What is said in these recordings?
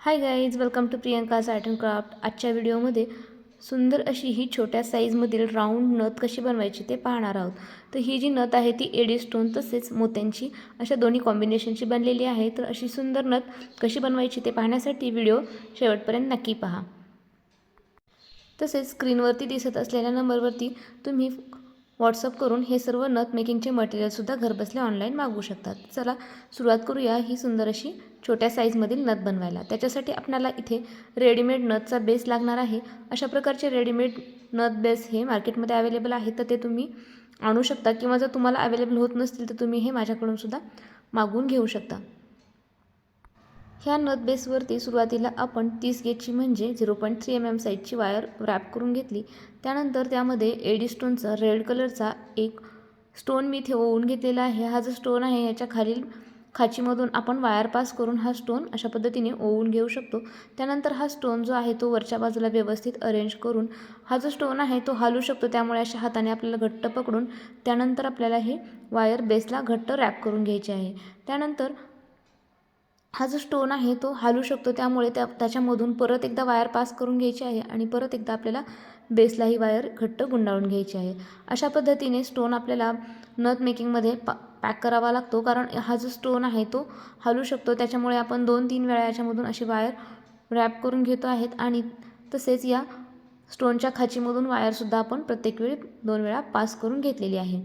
Hi guys welcome to Priyanka's art and craft आजच्या व्हिडिओमध्ये सुंदर अशी ही छोट्या साईजमधील राऊंड नथ कशी बनवायची ते पाहणार आहोत. तर ही जी नथ आहे ती एडी स्टोन तसेच मोत्यांची अशा दोन्ही कॉम्बिनेशनची बनलेली आहे. तर अशी सुंदर नथ कशी बनवायची ते पाहण्यासाठी व्हिडिओ शेवटपर्यंत नक्की पहा. तसेच स्क्रीनवरती दिसत असलेल्या नंबरवरती तुम्ही व्हॉट्सअप करून हे सर्व नथ मेकिंगचे मटेरियलसुद्धा घरबसल्या ऑनलाईन मागवू शकतात. चला सुरुवात करूया ही सुंदर अशी छोट्या साईजमधील नथ बनवायला. त्याच्यासाठी आपल्याला इथे रेडीमेड नथचा बेस लागणार आहे. अशा प्रकारचे रेडीमेड नथ बेस हे मार्केटमध्ये अवेलेबल आहे तर ते तुम्ही आणू शकता. किंवा जर तुम्हाला अवेलेबल होत नसतील तर तुम्ही हे माझ्याकडून सुद्धा मागवून घेऊ शकता. ह्या नथ बेसवरती सुरुवातीला आपण तीस गेजची म्हणजे zero point three M M साईजची वायर रॅप करून घेतली. त्यानंतर त्यामध्ये एडी स्टोनचा रेड कलरचा एक स्टोन मी इथे ओवून घेतलेला आहे. हा जो स्टोन आहे याच्या खालील खाचीमधून आपण वायर पास करून हा स्टोन अशा पद्धतीने ओवून घेऊ शकतो. त्यानंतर हा स्टोन जो आहे तो वरच्या बाजूला व्यवस्थित अरेंज करून हा जो स्टोन आहे तो हालू शकतो. त्यामुळे अशा हाताने आपल्याला घट्ट पकडून त्यानंतर आपल्याला हे वायर बेसला घट्ट रॅप करून घ्यायचे आहे. त्यानंतर हा जो स्टोन आहे तो हालू शकतो. त्यामुळे त्या त्याच्यामधून परत एकदा वायर पास करून घ्यायची आहे आणि परत एकदा आपल्याला बेसला ही वायर घट्ट गुंडाळून घ्यायची आहे. अशा पद्धतीने स्टोन आपल्याला नथ मेकिंगमध्ये पा पॅक करावा लागतो. कारण हा जो स्टोन आहे तो हालू शकतो. त्याच्यामुळे आपण दोन तीन वेळा याच्यामधून अशी वायर रॅप करून घेतो आहेत आणि तसेच या स्टोनच्या खाचीमधून वायरसुद्धा आपण प्रत्येक वेळी दोन वेळा पास करून घेतलेली आहे.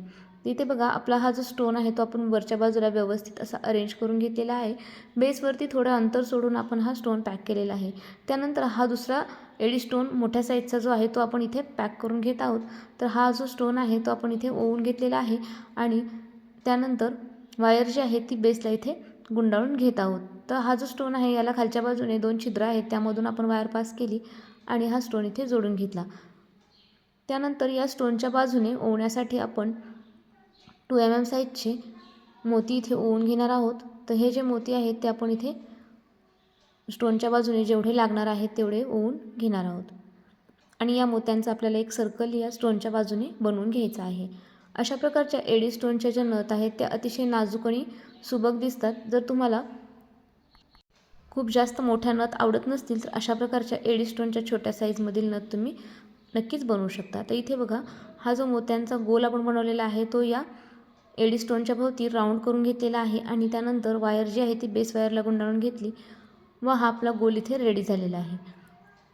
इथे बघा आपला हा जो स्टोन आहे तो आपण वरच्या बाजूला व्यवस्थित असा अरेंज करून घेतलेला आहे. बेसवरती थोडं अंतर सोडून आपण हा स्टोन पॅक केलेला आहे. त्यानंतर हा दुसरा एडी स्टोन मोठ्या साईजचा जो आहे तो आपण इथे पॅक करून घेत आहोत. तर हा जो स्टोन आहे तो आपण इथे ओवून घेतलेला आहे आणि त्यानंतर वायर जी आहे ती बेसला इथे गुंडाळून घेत आहोत. तर हा जो स्टोन आहे याला खालच्या बाजूने दोन छिद्र आहेत त्यामधून आपण वायर पास केली आणि हा स्टोन इथे जोडून घेतला. त्यानंतर या स्टोनच्या बाजूने ओवण्यासाठी आपण टू एम एम साईजचे मोती इथे ओवून घेणार आहोत. तर हे जे मोती आहेत ते आपण इथे स्टोनच्या बाजूने जेवढे लागणार आहेत तेवढे ओवून घेणार आहोत. आणि या मोत्यांचा आपल्याला एक सर्कल या स्टोनच्या बाजूने बनवून घ्यायचा आहे. अशा प्रकारच्या एडी स्टोनच्या ज्या नथ आहेत त्या अतिशय नाजूक आणि सुबक दिसतात. जर तुम्हाला खूप जास्त मोठ्या नथ आवडत नसतील तर अशा प्रकारच्या एडी स्टोनच्या छोट्या साईजमधील नथ तुम्ही नक्कीच बनवू शकता. तर इथे बघा हा जो मोत्यांचा गोल आपण बनवलेला आहे तो या एडी स्टोनच्या भोवती राऊंड करून घेतलेला आहे आणि त्यानंतर वायर जी आहे ती बेस वायरला गुंडाळून घेतली व हा आपला गोल इथे रेडी झालेला आहे.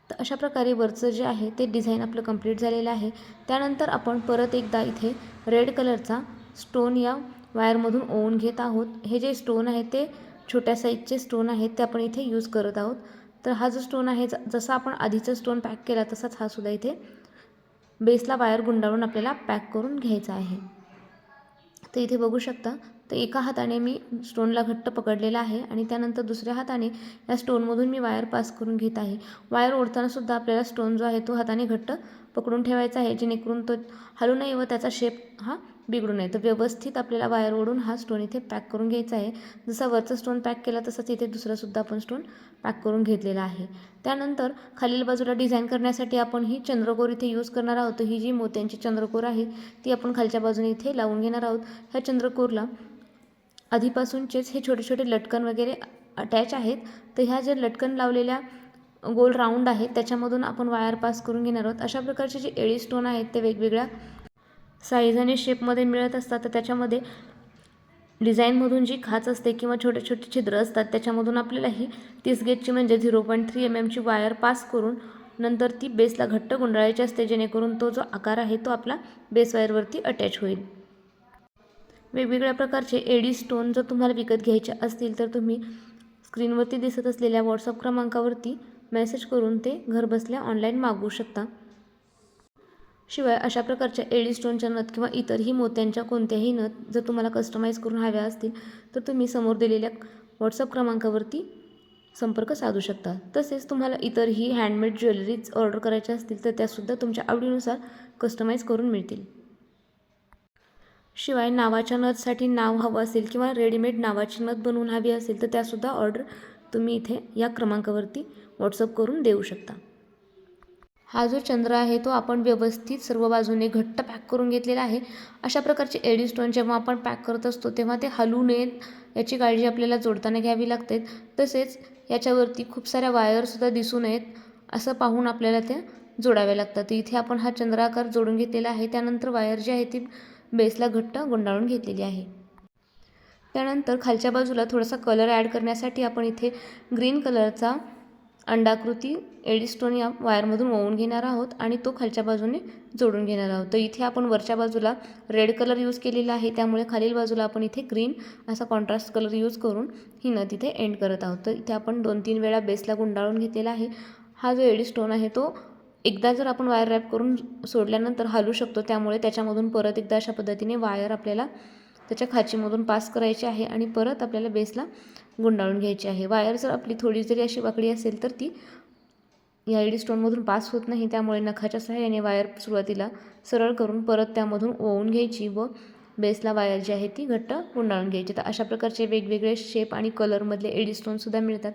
तर अशा प्रकारे वरचं जे आहे ते डिझाईन आपलं कंप्लीट झालेलं आहे. त्यानंतर आपण परत एकदा इथे रेड कलरचा स्टोन या वायरमधून ओवून घेत आहोत. हे जे स्टोन आहे ते छोट्या साईजचे स्टोन आहेत ते आपण इथे यूज करत आहोत. तर हा जो स्टोन आहे जसा आपण आधीचा स्टोन पॅक केला तसाच हा सुद्धा इथे बेसला वायर गुंडाळून आपल्याला पॅक करून घ्यायचा आहे. तर इथे बघू शकता तर एका हाताने मी स्टोनला घट्ट पकडलेला आहे आणि त्यानंतर दुसऱ्या हाताने या स्टोनमधून मी वायर पास करून घेत आहे. वायर ओढतानासुद्धा आपल्याला स्टोन जो आहे तो हाताने घट्ट पकडून ठेवायचा आहे जेणेकरून तो हलू नये व त्याचा शेप हा बिघडू नये. तर व्यवस्थित आपल्याला वायर ओढून हा स्टोन इथे पॅक करून घ्यायचा आहे. जसा वरचा स्टोन पॅक केला तसंच इथे दुसरासुद्धा आपण स्टोन पॅक करून घेतलेला आहे. त्यानंतर खालील बाजूला डिझाईन करण्यासाठी आपण ही चंद्रकोर इथे यूज करणार आहोत. ही जी मोत्यांची चंद्रकोर आहे ती आपण खालच्या बाजूने इथे लावून घेणार आहोत. ह्या चंद्रकोरला आधीपासूनचेच हे छोटे छोटे लटकन वगैरे अटॅच आहेत. तर ह्या ज्या लटकन लावलेल्या गोल राऊंड आहेत त्याच्यामधून आपण वायर पास करून घेणार आहोत. अशा प्रकारचे जे एडी स्टोन आहेत ते वेगवेगळ्या साईज आणि शेपमध्ये मिळत असतात. तर त्याच्यामध्ये डिझाईनमधून जी खाच असते किंवा छोटे छोटे छिद्र असतात त्याच्यामधून आपल्याला ही तीस गेजची म्हणजे झिरो पॉईंट थ्री एम एमची वायर पास करून नंतर ती बेसला घट्ट गुंडाळायची असते जेणेकरून तो जो आकार आहे तो आपला बेस वायरवरती अटॅच होईल. वेगवेगळ्या प्रकारचे एडी स्टोन जर तुम्हाला विकत घ्यायचे असतील तर तुम्ही स्क्रीनवरती दिसत असलेल्या व्हॉट्सअप क्रमांकावरती मेसेज करून ते घरबसल्या ऑनलाईन मागवू शकता. शिवाय अशा प्रकारच्या एडी स्टोनच्या नथ किंवा इतरही मोत्यांच्या कोणत्याही नथ जर तुम्हाला कस्टमाइज करून हव्या असतील तर तुम्ही समोर दिलेल्या व्हॉट्सअप क्रमांकावरती संपर्क साधू शकता. तसेच तुम्हाला इतरही हँडमेड ज्वेलरीज ऑर्डर करायच्या असतील तर त्यासुद्धा तुमच्या आवडीनुसार कस्टमाइज करून मिळतील. शिवाय नावाच्या नथसाठी नाव हवं असेल किंवा रेडीमेड नावाची नथ बनवून हवी असेल तर त्यासुद्धा ऑर्डर तुम्ही इथे या क्रमांकावरती व्हॉट्सअप करून देऊ शकता. हा जो चंद्र आहे तो आपण व्यवस्थित सर्व बाजूने घट्ट पॅक करून घेतलेला आहे. अशा प्रकारचे एडी स्टोन जेव्हा आपण पॅक करत असतो तेव्हा ते हलू नयेत. याची काळजी आपल्याला जोडताना घ्यावी लागते. तसेच याच्यावरती खूप साऱ्या वायरसुद्धा दिसू नयेत असं पाहून आपल्याला त्या जोडाव्या लागतात. तर इथे आपण हा चंद्राकार जोडून घेतलेला आहे. त्यानंतर वायर जी आहे ती बेसला घट्ट गुंडाळून घेतलेली आहे. त्यानंतर खालच्या बाजूला थोडासा कलर ॲड करण्यासाठी आपण इथे ग्रीन कलरचा अंडाकृती एडिस्टोन या वायरमधून ओवून घेणार आहोत आणि तो खालच्या बाजूने जोडून घेणार आहोत. तर इथे आपण वरच्या बाजूला रेड कलर यूज केलेला आहे. त्यामुळे खालील बाजूला आपण इथे ग्रीन असा कॉन्ट्रास्ट कलर यूज करून ही नद इथे एंड करत आहोत. तर इथे आपण दोन तीन वेळा बेसला गुंडाळून घेतलेला आहे. हा जो एडिस्टोन आहे तो एकदा जर आपण वायर रॅप करून सोडल्यानंतर हलू शकतो. त्यामुळे त्याच्यामधून परत एकदा अशा पद्धतीने वायर आपल्याला त्याच्या खाचीमधून पास करायची आहे आणि परत आपल्याला बेसला गुंडाळून घ्यायची आहे. वायर जर आपली थोडी जरी अशी वाकडी असेल तर ती या एडी स्टोनमधून पास होत नाही. त्यामुळे नखाच्या सहाय्याने वायर सुरुवातीला सरळ करून परत त्यामधून ओवून घ्यायची व बेसला वायर जी आहे ती घट्ट गुंडाळून घ्यायची. तर अशा प्रकारचे वेगवेगळे शेप आणि कलरमधले एडी स्टोनसुद्धा मिळतात.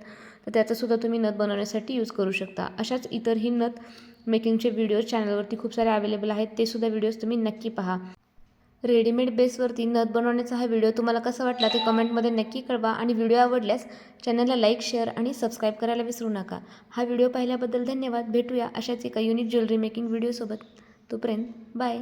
तर त्याचासुद्धा तुम्ही नथ बनवण्यासाठी यूज करू शकता. अशाच इतरही नथ मेकिंगचे व्हिडिओज चॅनलवरती खूप सारे अवेलेबल आहेत. ते सुद्धा व्हिडिओज तुम्ही नक्की पहा. रेडीमेड बेसवरती नथ बनवण्याचा हा व्हिडिओ तुम्हाला कसा वाटला ते कमेंटमध्ये नक्की कळवा आणि व्हिडिओ आवडल्यास चॅनलला लाईक शेअर आणि सबस्क्राईब करायला विसरू नका. हा व्हिडिओ पाहिल्याबद्दल धन्यवाद. भेटूया अशाच एका युनिक ज्वेलरी मेकिंग व्हिडिओसोबत तोपर्यंत बाय